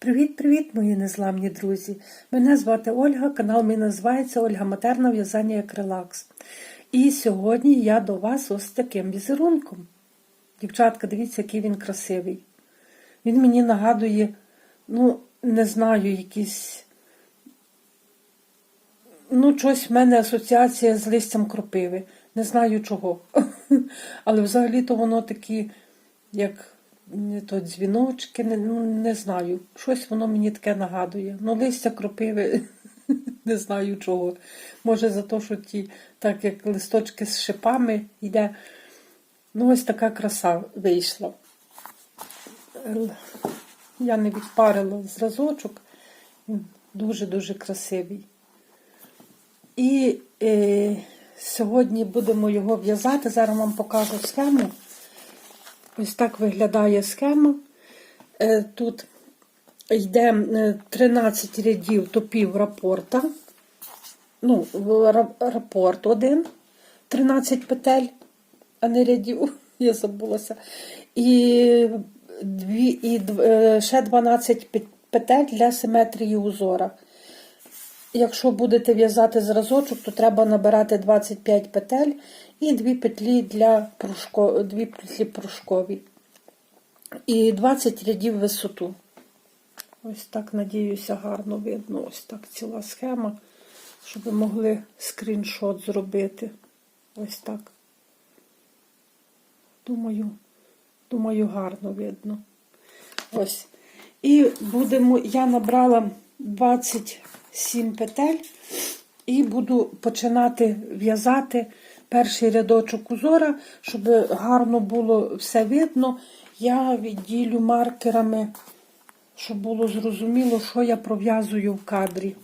Привіт-привіт, мої незламні друзі! Мене звати Ольга, канал мій називається Ольга Матерна в'язання як релакс. І сьогодні я до вас ось таким візерунком. Дівчатка, дивіться, який він красивий. Він мені нагадує, ну, не знаю, якісь. Ну, щось в мене асоціація з листям кропиви. Не знаю чого. Але взагалі-то воно такі, як то дзвіночки, не, ну, не знаю. Щось воно мені таке нагадує. Ну, листя кропиви, не знаю чого. Може, за те, що ті, так як листочки з шипами йде. Ну, ось така краса вийшла. Я не відпарила зразочок. Дуже-дуже красивий. І е, сьогодні будемо його в'язати. Зараз вам покажу схему. Ось так виглядає схема. Е, тут йде е, 13 рядів топів рапорта. Ну, рапорт один, 13 петель, а не рядів, я забулася. І, дві, і е, ще 12 петель для симетрії узора. Якщо будете в'язати зразочок, то треба набирати 25 петель і 2 петлі для пружко, 2 петлі пружкові. І 20 рядів висоту. Ось так, надіюся, гарно видно. Ось так ціла схема, щоб ви могли скріншот зробити. Ось так. Думаю, думаю, гарно видно. Ось. І будемо, я набрала 27 петель і буду починати в'язати перший рядочок узора, щоб гарно було все видно. Я відділю маркерами, щоб було зрозуміло, що я пров'язую в кадрі.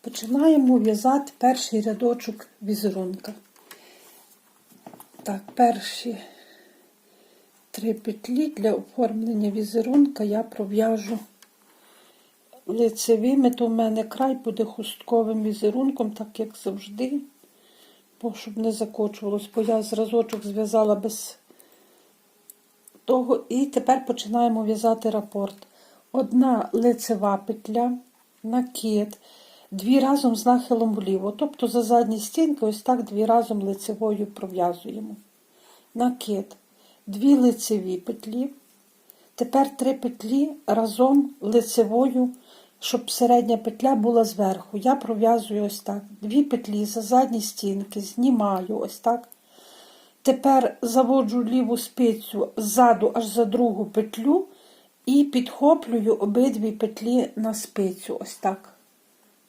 Починаємо в'язати перший рядочок візерунка. Так, перші три петлі для оформлення візерунка я пров'яжу лицевими, то в мене край буде хустковим візерунком, так як завжди, бо щоб не закочувалось, бо я зразочок зв'язала без того. І тепер починаємо в'язати рапорт. Одна лицева петля, накид, дві разом з нахилом вліво. Тобто за задні стінки ось так дві разом лицевою пров'язуємо. Накид, дві лицеві петлі. Тепер три петлі разом лицевою, щоб середня петля була зверху. Я пров'язую ось так. Дві петлі за задні стінки, знімаю ось так. Тепер заводжу ліву спицю ззаду аж за другу петлю і підхоплюю обидві петлі на спицю. Ось так.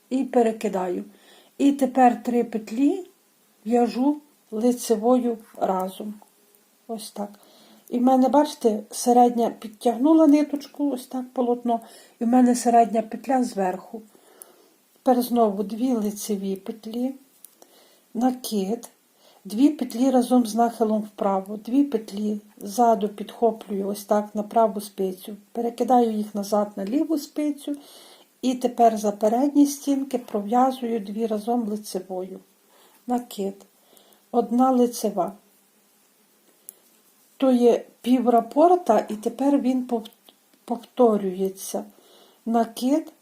І перекидаю. І тепер три петлі в'яжу лицевою разом. Ось так. І в мене, бачите, середня підтягнула ниточку, ось так полотно, і в мене середня петля зверху. Тепер знову дві лицеві петлі, накид, дві петлі разом з нахилом вправо, дві петлі ззаду підхоплюю ось так на праву спицю, перекидаю їх назад на ліву спицю, і тепер за передні стінки пров'язую дві разом лицевою. Накид. Одна лицева то є пів рапорта, і тепер він повторюється. Накид,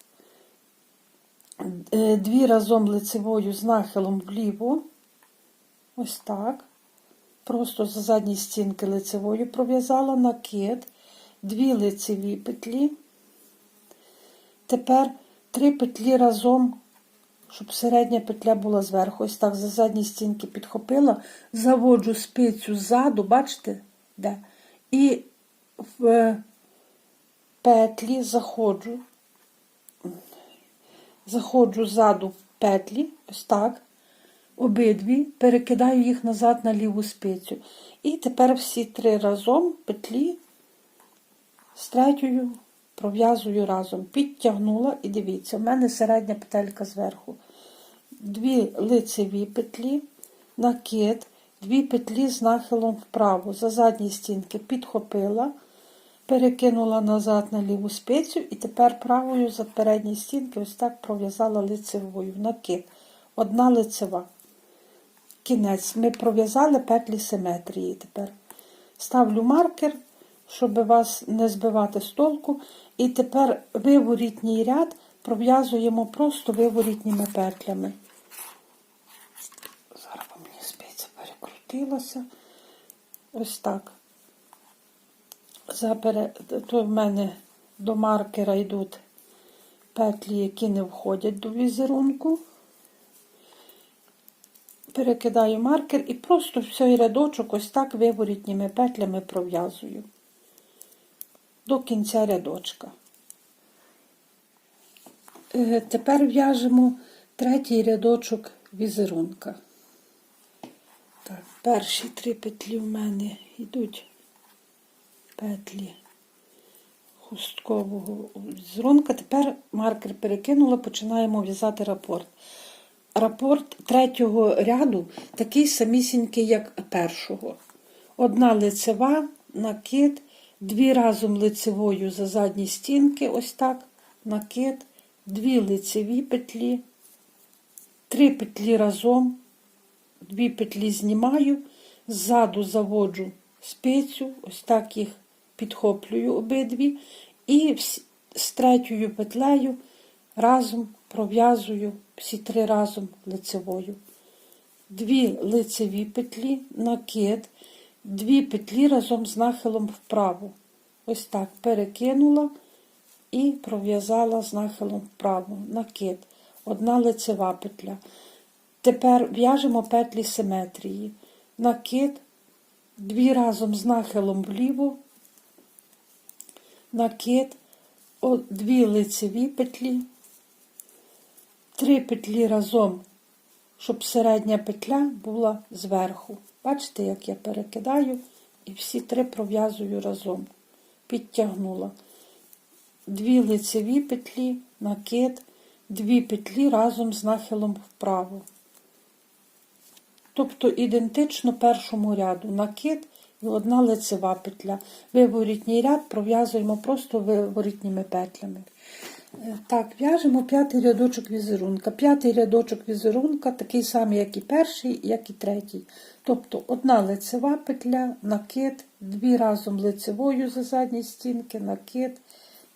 е, дві разом лицевою з нахилом вліво. Ось так. Просто за задні стінки лицевою пров'язала накид, дві лицеві петлі. Тепер три петлі разом, щоб середня петля була зверху. Ось так за задні стінки підхопила, заводжу спицю ззаду, бачите? Де? І в петлі заходжу, заходжу ззаду в петлі, ось так, обидві, перекидаю їх назад на ліву спицю. І тепер всі три разом петлі з третьою пров'язую разом. Підтягнула і дивіться, в мене середня петелька зверху. Дві лицеві петлі, накид, дві петлі з нахилом вправо. За задні стінки підхопила, перекинула назад на ліву спицю і тепер правою за передні стінки ось так пров'язала лицевою. Накид. Одна лицева. Кінець. Ми пров'язали петлі симетрії тепер. Ставлю маркер, щоб вас не збивати з толку. І тепер виворітній ряд пров'язуємо просто виворітніми петлями. Зараз бо мені спиця перекрутилася. Ось так. Запере... То в мене до маркера йдуть петлі, які не входять до візерунку. Перекидаю маркер і просто всей рядочок ось так виворітніми петлями пров'язую до кінця рядочка. Е, Тепер в'яжемо третій рядочок візерунка. Так, перші три петлі в мене йдуть петлі хусткового візерунка. Тепер маркер перекинула, починаємо в'язати рапорт. Рапорт третього ряду такий самісінький, як першого. Одна лицева, накид, дві разом лицевою за задні стінки, ось так, накид, дві лицеві петлі, три петлі разом, дві петлі знімаю, ззаду заводжу спицю, ось так їх підхоплюю обидві, і з третьою петлею разом пров'язую всі три разом лицевою. Дві лицеві петлі, накид, дві петлі разом з нахилом вправо. Ось так перекинула і пров'язала з нахилом вправо. Накид. Одна лицева петля. Тепер в'яжемо петлі симетрії. Накид, дві разом з нахилом вліво, накид, дві лицеві петлі, три петлі разом, щоб середня петля була зверху. Бачите, як я перекидаю і всі три пров'язую разом. Підтягнула. Дві лицеві петлі, накид, дві петлі разом з нахилом вправо. Тобто ідентично першому ряду накид і одна лицева петля. Виворітній ряд пров'язуємо просто виворітніми петлями. Е, Так, в'яжемо п'ятий рядочок візерунка. П'ятий рядочок візерунка такий самий, як і перший, як і третій. Тобто одна лицева петля, накид, дві разом лицевою за задні стінки, накид,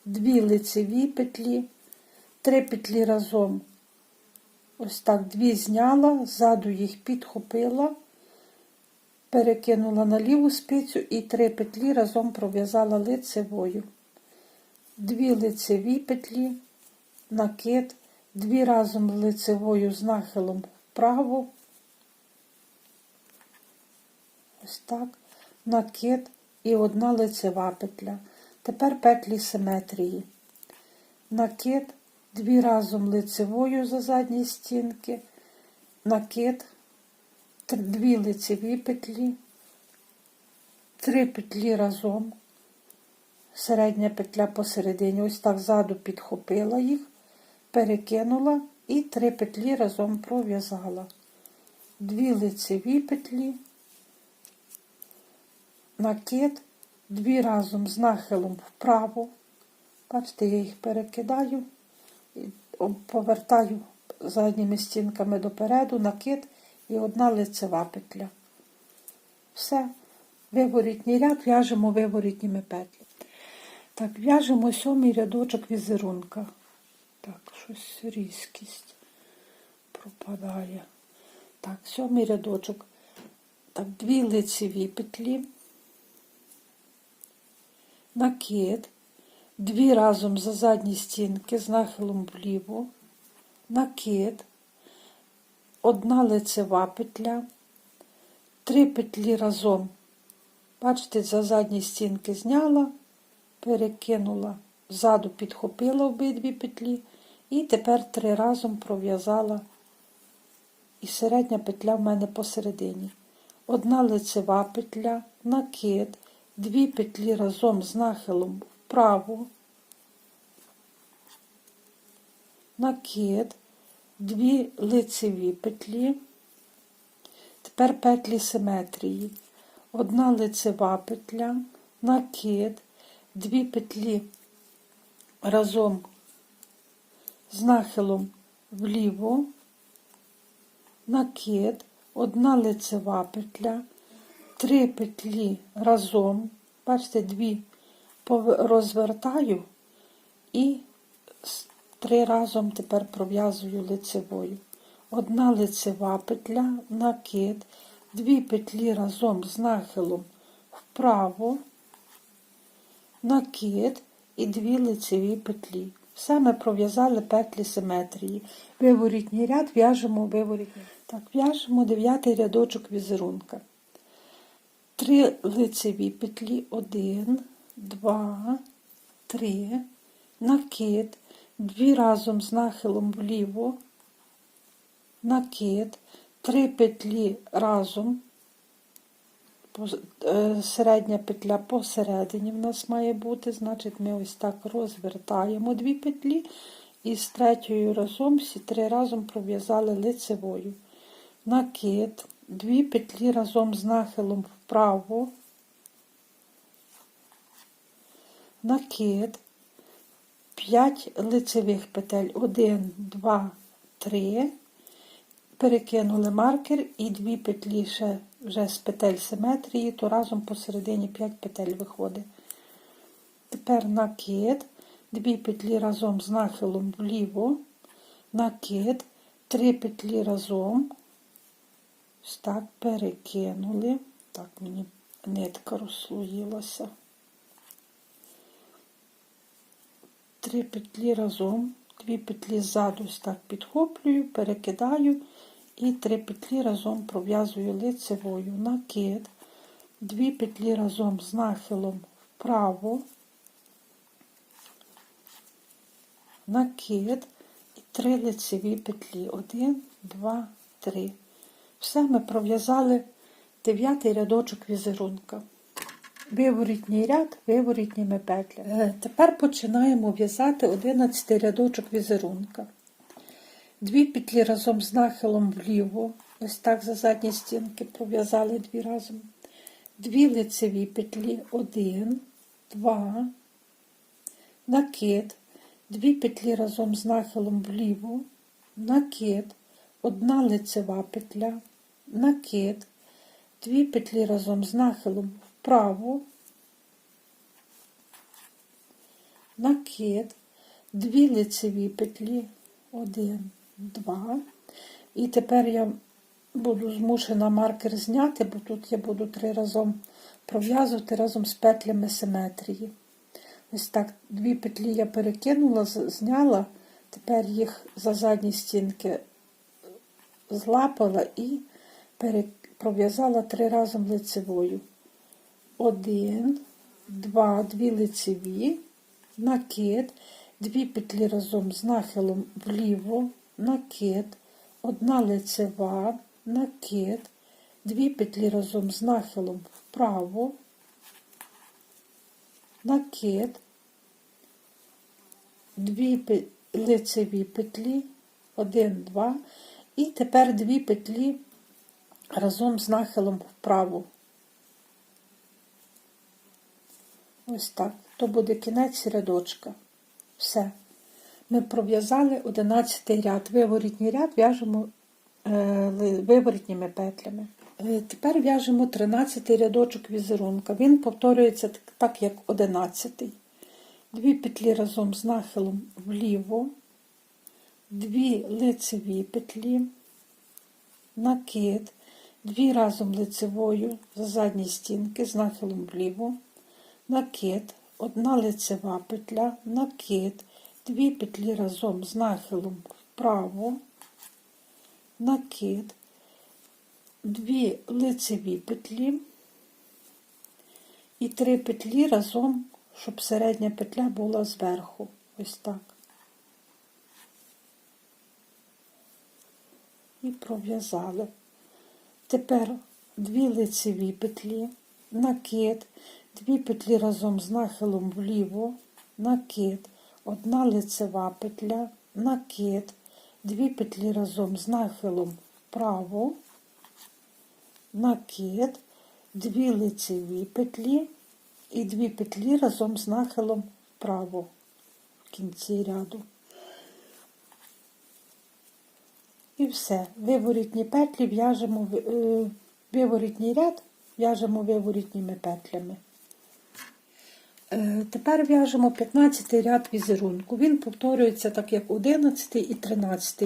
дві лицеві петлі, три петлі разом Ось так дві зняла, ззаду їх підхопила, перекинула на ліву спицю і три петлі разом пров'язала лицевою. Дві лицеві петлі, накид, дві разом лицевою з нахилом вправо. Ось так, накид і одна лицева петля. Тепер петлі симетрії. Накид, дві разом лицевою за задні стінки, накид, дві лицеві петлі, три петлі разом, середня петля посередині, ось так ззаду підхопила їх, перекинула і три петлі разом пров'язала. Дві лицеві петлі, накид, дві разом з нахилом вправо. Бачите, я їх перекидаю повертаю задніми стінками допереду, накид і одна лицева петля. Все. Виворітній ряд в'яжемо виворітніми петлі. Так, в'яжемо сьомий рядочок візерунка. Так, щось різкість пропадає. Так, сьомий рядочок. Так, дві лицеві петлі, накид, дві разом за задні стінки з нахилом вліво, накид, одна лицева петля, три петлі разом. Бачите, за задні стінки зняла, перекинула, ззаду підхопила обидві петлі і тепер три разом пров'язала. І середня петля в мене посередині. Одна лицева петля, накид, дві петлі разом з нахилом вправо, накид, дві лицеві петлі. Тепер петлі симетрії. Одна лицева петля, накид, дві петлі разом з нахилом вліво, накид, одна лицева петля, три петлі разом, бачите, дві розвертаю і три разом тепер пров'язую лицевою. Одна лицева петля, накид, дві петлі разом з нахилом вправо, накид і дві лицеві петлі. Все ми пров'язали петлі симетрії. Виворітній ряд в'яжемо виворітній. Так, в'яжемо дев'ятий рядочок візерунка. Три лицеві петлі, один, два, три, накид, дві разом з нахилом вліво, накид, три петлі разом, е, середня петля посередині в нас має бути, значить ми ось так розвертаємо дві петлі. І з третьою разом всі три разом пров'язали лицевою. Накид, дві петлі разом з нахилом вправо, накид, 5 лицевих петель, 1, 2, 3, перекинули маркер і дві петлі ще вже з петель симетрії, то разом посередині 5 петель виходить. Тепер накид, дві петлі разом з нахилом вліво, накид, три петлі разом, ось так перекинули. Так, мені нитка розслоїлася. Три петлі разом, дві петлі ззаду ось так підхоплюю, перекидаю і три петлі разом пров'язую лицевою накид, дві петлі разом з нахилом вправо, накид і три лицеві петлі. Один, два, три. Все ми пров'язали дев'ятий рядочок візерунка. Виворітній ряд виворітніми петлями. Тепер починаємо в'язати 11 рядочок візерунка. Дві петлі разом з нахилом вліво, ось так за задні стінки пров'язали дві разом. Дві лицеві петлі, один, два, накид, дві петлі разом з нахилом вліво, накид, одна лицева петля, накид, дві петлі разом з нахилом вправо, накид, дві лицеві петлі, один, два. І тепер я буду змушена маркер зняти, бо тут я буду три разом пров'язувати разом з петлями симетрії. Ось так, дві петлі я перекинула, зняла, тепер їх за задні стінки злапала і пров'язала три разом лицевою. Один, два, дві лицеві, накид, дві петлі разом з нахилом вліво, накид, одна лицева, накид, дві петлі разом з нахилом вправо, накид, дві пе- лицеві петлі, один, два, і тепер дві петлі разом з нахилом вправо. Ось так. То буде кінець рядочка. Все. Ми пров'язали 11 ряд. Виворітній ряд в'яжемо е, виворітніми петлями. Е, Тепер в'яжемо 13 рядочок візерунка. Він повторюється так, так як 11. Дві петлі разом з нахилом вліво, дві лицеві петлі, накид, дві разом лицевою за задні стінки з нахилом вліво, накид, одна лицева петля, накид, дві петлі разом з нахилом вправо, накид, дві лицеві петлі і три петлі разом, щоб середня петля була зверху. Ось так. І пров'язали. Тепер дві лицеві петлі, накид, дві петлі разом з нахилом вліво, накид, одна лицева петля, накид, дві петлі разом з нахилом вправо, накид, дві лицеві петлі і дві петлі разом з нахилом вправо в кінці ряду. І все. Виворітні петлі в'яжемо е, виворітній ряд в'яжемо виворітніми петлями. Е, Тепер в'яжемо 15 ряд візерунку. Він повторюється так як 11 і 13.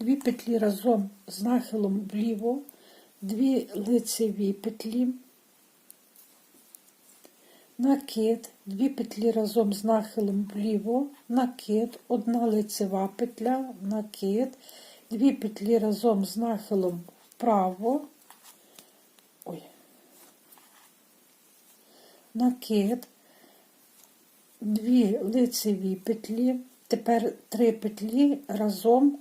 Дві петлі разом з нахилом вліво, дві лицеві петлі, накид, дві петлі разом з нахилом вліво, накид, одна лицева петля, накид, дві петлі разом з нахилом вправо, накид, дві лицеві петлі, тепер три петлі разом,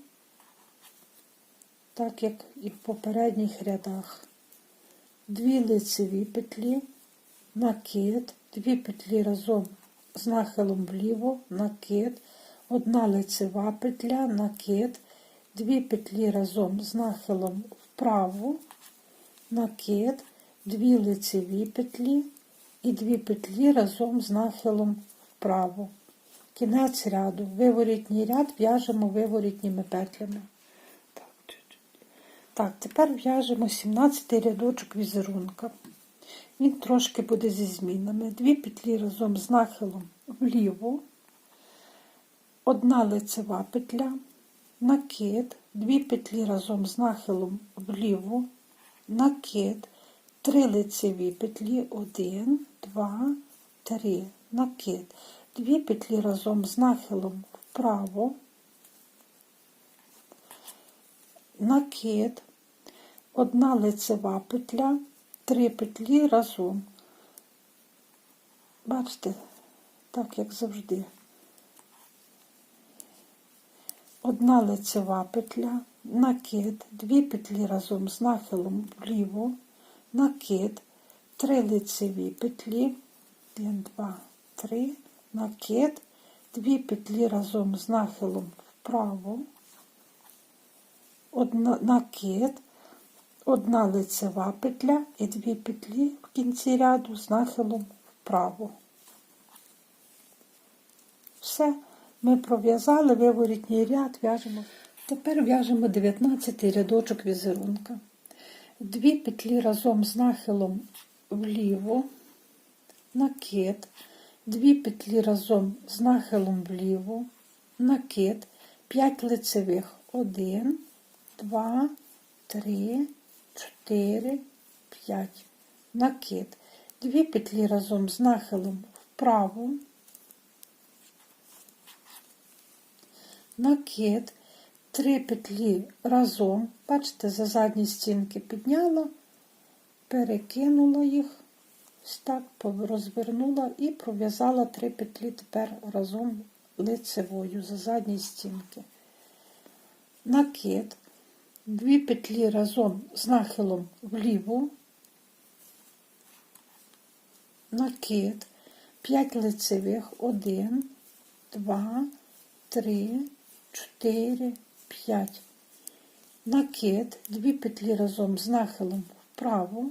так як і в попередніх рядах. Дві лицеві петлі, накид, дві петлі разом з нахилом вліво, накид, одна лицева петля, накид, дві петлі разом з нахилом вправо, накид, дві лицеві петлі і дві петлі разом з нахилом вправо. Кінець ряду. Виворітній ряд в'яжемо виворітніми петлями. Так. Тепер в'яжемо 17 рядочок візерунка. Він трошки буде зі змінами. Дві петлі разом з нахилом вліво, одна лицева петля, накид, дві петлі разом з нахилом вліво, накид, три лицеві петлі, один, два, три, накид, дві петлі разом з нахилом вправо, накид, одна лицева петля, три петлі разом. Бачите, так як завжди. Одна лицева петля, накид, дві петлі разом з нахилом вліво, накид, три лицеві петлі, 1, 2, 3, накид, дві петлі разом з нахилом вправо, одна, накид, одна лицева петля і дві петлі в кінці ряду з нахилом вправо. Все, ми пров'язали виворітній ряд, в'яжемо. Тепер в'яжемо 19 рядочок візерунка. Дві петлі разом з нахилом вліво, накид, дві петлі разом з нахилом вліво, накид, 5 лицевих, 1, 2, 3, 4, 5. Накид. Дві петлі разом з нахилом вправо, накид, три петлі разом, бачите, за задні стінки підняла, перекинула їх, ось так розвернула і пров'язала три петлі тепер разом лицевою за задні стінки. Накид, дві петлі разом з нахилом вліво, накид, 5 лицевих, 1, 2, 3, 4, 5. Накид, дві петлі разом з нахилом вправо,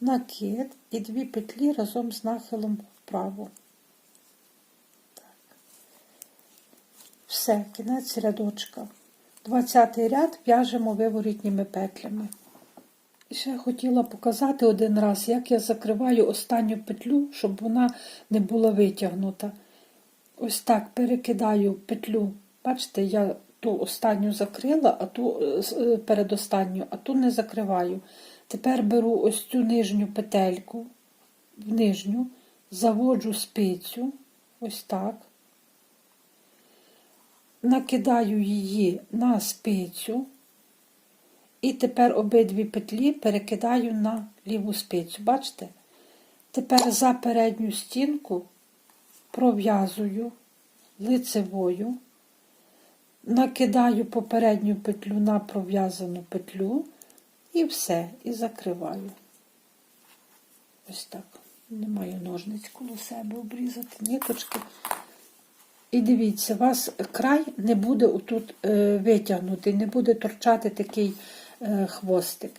накид і дві петлі разом з нахилом вправо. Так. Все, кінець рядочка. 20 ряд в'яжемо виворітніми петлями. І ще хотіла показати один раз, як я закриваю останню петлю, щоб вона не була витягнута. Ось так перекидаю петлю. Бачите, я ту останню закрила, а ту е, передостанню, а ту не закриваю. Тепер беру ось цю нижню петельку, в нижню, заводжу спицю, ось так, накидаю її на спицю. І тепер обидві петлі перекидаю на ліву спицю. Бачите? Тепер за передню стінку пров'язую лицевою, накидаю попередню петлю на пров'язану петлю і все, і закриваю. Ось так. Не маю ножниць коло себе обрізати, ниточки. І дивіться, у вас край не буде отут е, витягнутий, не буде торчати такий е, хвостик.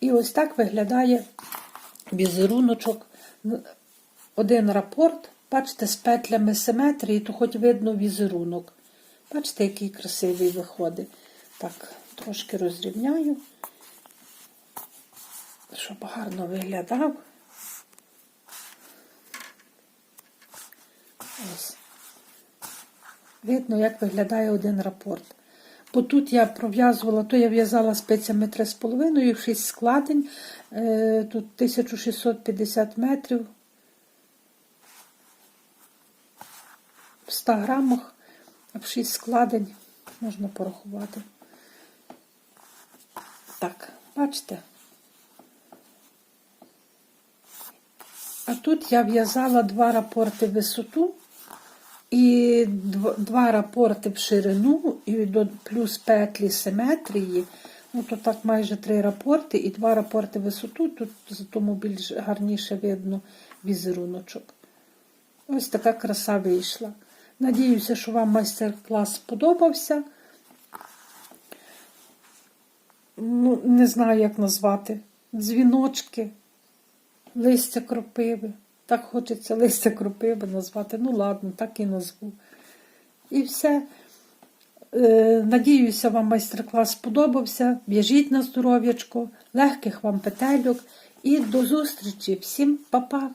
І ось так виглядає візеруночок. Один рапорт, бачите, з петлями симетрії, то хоч видно візерунок. Бачите, який красивий виходить. Так, трошки розрівняю. щоб гарно виглядав. Ось. Видно, як виглядає один рапорт. Бо тут я пров'язувала, то я в'язала спицями 3,5, 6 складень, е, тут 1650 метрів. 100 грамах, в 6 складень можна порахувати. Так, бачите? А тут я в'язала два рапорти в висоту і два рапорти в ширину, і до плюс петлі симетрії. Ну, то так майже три рапорти і два рапорти в висоту, тут тому більш гарніше видно візеруночок. Ось така краса вийшла. Надіюся, що вам майстер-клас сподобався. Ну, не знаю, як назвати. Дзвіночки, листя кропиви. Так хочеться листя кропиви назвати. Ну, ладно, так і назву. І все. Е, Надіюся, вам майстер-клас сподобався. В'яжіть на здоров'ячко, легких вам петельок. І до зустрічі. Всім па-па!